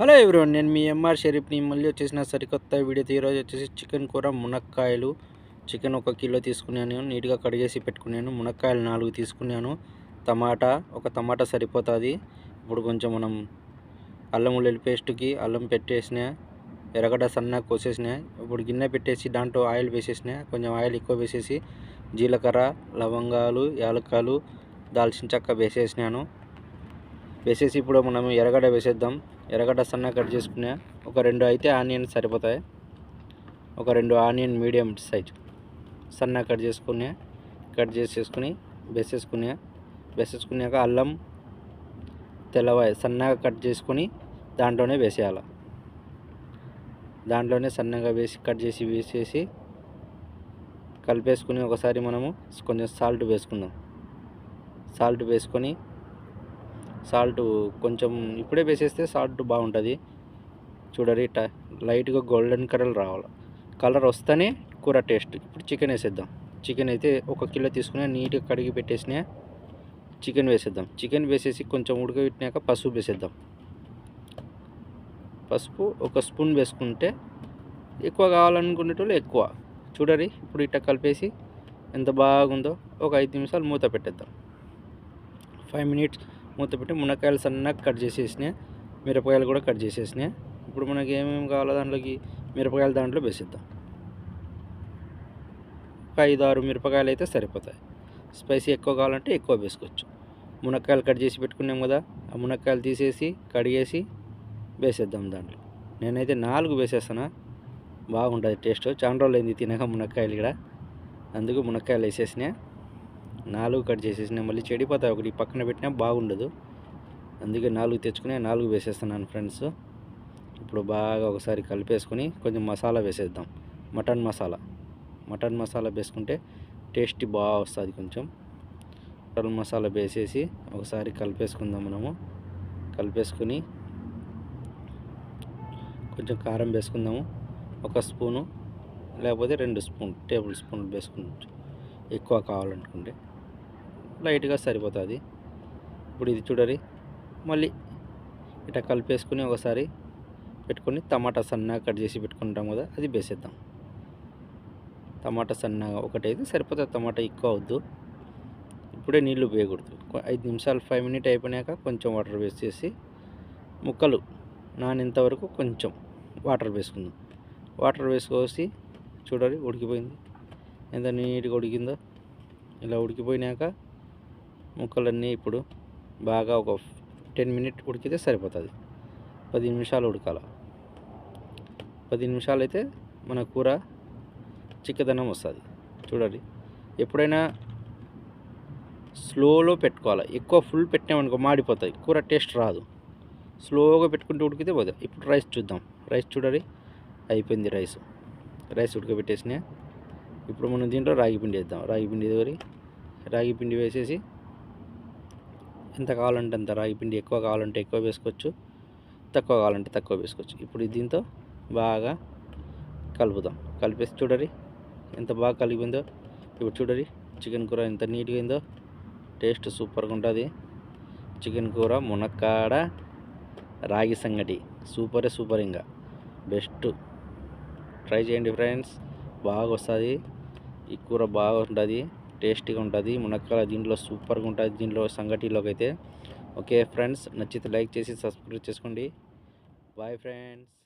Hello everyone నేను మీ MR షరీఫ్ని. మళ్ళీ వచ్చేసిన సరికొత్త వీడియోతో ఈరోజు వచ్చేసి చికెన్ కూర మునక్కాయలు. చికెన్ ఒక కిలో తీసుకున్నాను నీట్గా కడిగేసి పెట్టుకున్నాను. మునక్కాయలు నాలుగు తీసుకున్నాను. టమాటా ఒక టమాటా సరిపోతుంది. ఇప్పుడు కొంచెం మనం అల్లం ఉల్లి పేస్ట్కి అల్లం పెట్టేసిన ఎర్రగడ్డ సన్నగా కోసేసిన ఇప్పుడు గిన్నె పెట్టేసి దాంట్లో ఆయిల్ వేసేసిన కొంచెం ఆయిల్ ఎక్కువ వేసేసి జీలకర్ర లవంగాలు యాలకాలు దాల్చిన చెక్క వేసేసినాను. వేసేసి ఇప్పుడు మనం ఎర్రగడ్డ వేసేద్దాం. ఎర్రగడ్డ సన్నగా కట్ చేసుకునే ఒక రెండు అయితే ఆనియన్ సరిపోతాయి. ఒక రెండు ఆనియన్ మీడియం సైజ్. సన్నగా కట్ చేసుకునే కట్ చేసేసుకుని వేసేసుకునే వేసేసుకున్నాక అల్లం తెల్లవాయి సన్నగా కట్ చేసుకొని దాంట్లోనే వేసేయాలి. దాంట్లోనే సన్నగా వేసి కట్ చేసి వేసేసి కలిపేసుకుని ఒకసారి మనము కొంచెం సాల్ట్ వేసుకుందాం. సాల్ట్ వేసుకొని సాల్ట్ కొంచెం ఇప్పుడే వేసేస్తే సాల్ట్ బాగుంటుంది. చూడరి ఇట్లా లైట్గా గోల్డెన్ కలర్ రావాలి. కలర్ వస్తేనే కూర టేస్ట్. ఇప్పుడు చికెన్ వేసేద్దాం. చికెన్ అయితే ఒక కిలో తీసుకుని నీట్గా కడిగి పెట్టేసిన చికెన్ వేసేద్దాం. చికెన్ వేసేసి కొంచెం ఉడకబెట్టినాక పసుపు వేసేద్దాం. పసుపు ఒక స్పూన్ వేసుకుంటే ఎక్కువ కావాలనుకునేటోళ్ళు ఎక్కువ. చూడరి ఇప్పుడు ఇట్లా కలిపేసి ఎంత బాగుందో ఒక ఐదు నిమిషాలు మూత పెట్టేద్దాం. ఫైవ్ మినిట్స్ మూత పెట్టి మునక్కాయలు సన్నగా కట్ చేసేసినాయి. మిరపకాయలు కూడా కట్ చేసేసినాయి. ఇప్పుడు మనకి ఏమేమి కావాలో దాంట్లోకి మిరపకాయలు దాంట్లో వేసిద్దాం. ఒక ఐదు ఆరు మిరపకాయలు అయితే సరిపోతాయి. స్పైసీ ఎక్కువ కావాలంటే ఎక్కువ వేసుకోవచ్చు. మునక్కాయలు కట్ చేసి పెట్టుకున్నాం కదా ఆ మునక్కాయలు తీసేసి కడిగేసి వేసేద్దాం దాంట్లో. నేనైతే నాలుగు వేసేస్తాను. బాగుంటుంది టేస్ట్. చాలా రోజులు అయింది తినక మునక్కాయలు ఇక్కడ అందుకు మునక్కాయలు వేసేసినా. నాలుగు కట్ చేసేసినా మళ్ళీ చెడిపోతాయి ఒకటి పక్కన పెట్టినా బాగుండదు. అందుకే నాలుగు తెచ్చుకుని నాలుగు వేసేస్తున్నాను ఫ్రెండ్స్. ఇప్పుడు బాగా ఒకసారి కలిపేసుకొని కొంచెం మసాలా వేసేద్దాం. మటన్ మసాలా. మటన్ మసాలా వేసుకుంటే టేస్ట్ బాగా వస్తుంది కొంచెం. మటన్ మసాలా వేసేసి ఒకసారి కలిపేసుకుందాం మనము. కలిపేసుకుని కొంచెం కారం వేసుకుందాము. ఒక స్పూను లేకపోతే రెండు స్పూన్ టేబుల్ స్పూన్ వేసుకుందాం ఎక్కువ కావాలనుకుంటే. లైట్గా సరిపోతుంది. ఇప్పుడు ఇది చూడరి. మళ్ళీ ఇట్లా కలిపేసుకుని ఒకసారి పెట్టుకొని టమాటా సన్నగా కట్ చేసి పెట్టుకుంటాం కదా అది వేసేద్దాం. టమాటా సన్నగా ఒకటైతే సరిపోతుంది. టమాటా ఎక్కువ అవద్దు ఇప్పుడే నీళ్ళు వేయకూడదు. ఐదు నిమిషాలు ఫైవ్ మినిట్ అయిపోయాక కొంచెం వాటర్ వేసేసి ముక్కలు నానేంత వరకు కొంచెం వాటర్ వేసుకుందాం. వాటర్ వేసుకోసి చూడాలి ఉడికిపోయింది. ఎంత నీట్గా ఉడికిందో. ఇలా ఉడికిపోయినాక ముక్కలన్నీ ఇప్పుడు బాగా ఒక టెన్ మినిట్ ఉడికితే సరిపోతుంది. పది నిమిషాలు ఉడకాల. పది నిమిషాలు అయితే మన కూర చిక్కదనం వస్తుంది. చూడండి. ఎప్పుడైనా స్లోలో పెట్టుకోవాలి. ఎక్కువ ఫుల్ పెట్టామనుకో మాడిపోతుంది. కూర టేస్ట్ రాదు. స్లోగా పెట్టుకుంటూ ఉడికితే పోతుంది ఇప్పుడు రైస్ చూద్దాం. రైస్ చూడండి. అయిపోయింది రైస్. రైస్ ఉడకబెట్టేసినా. ఇప్పుడు మనం దీంట్లో రాగి పిండి వేద్దాం. రాగి పిండి రాగి పిండి వేసేసి ఎంత కావాలంటే అంత రాగి పిండి ఎక్కువ కావాలంటే ఎక్కువ వేసుకోవచ్చు తక్కువ కావాలంటే తక్కువ వేసుకోవచ్చు. ఇప్పుడు దీంతో బాగా కలుపుదాం. కలిపేసి చూడరి ఎంత బాగా కలిపిందో ఇప్పుడు చూడరి చికెన్ కూర ఎంత నీట్గా అయిందో. టేస్ట్ సూపర్గా ఉంటుంది. చికెన్ కూర మునక్కాడ రాగి సంగటి. సూపరే సూపర్ ఇంకా. బెస్ట్. ట్రై చేయండి ఫ్రెండ్స్. బాగా వస్తుంది. ఈ కూర బాగా ఉంటుంది. టేస్టీగా ఉంటుంది. మునక్కాల దీంట్లో సూపర్గా ఉంటుంది దీంట్లో సంగటిలోకి అయితే ఓకే ఫ్రెండ్స్ నచ్చితే లైక్ చేసి సబ్స్క్రైబ్ చేసుకోండి. Bye friends.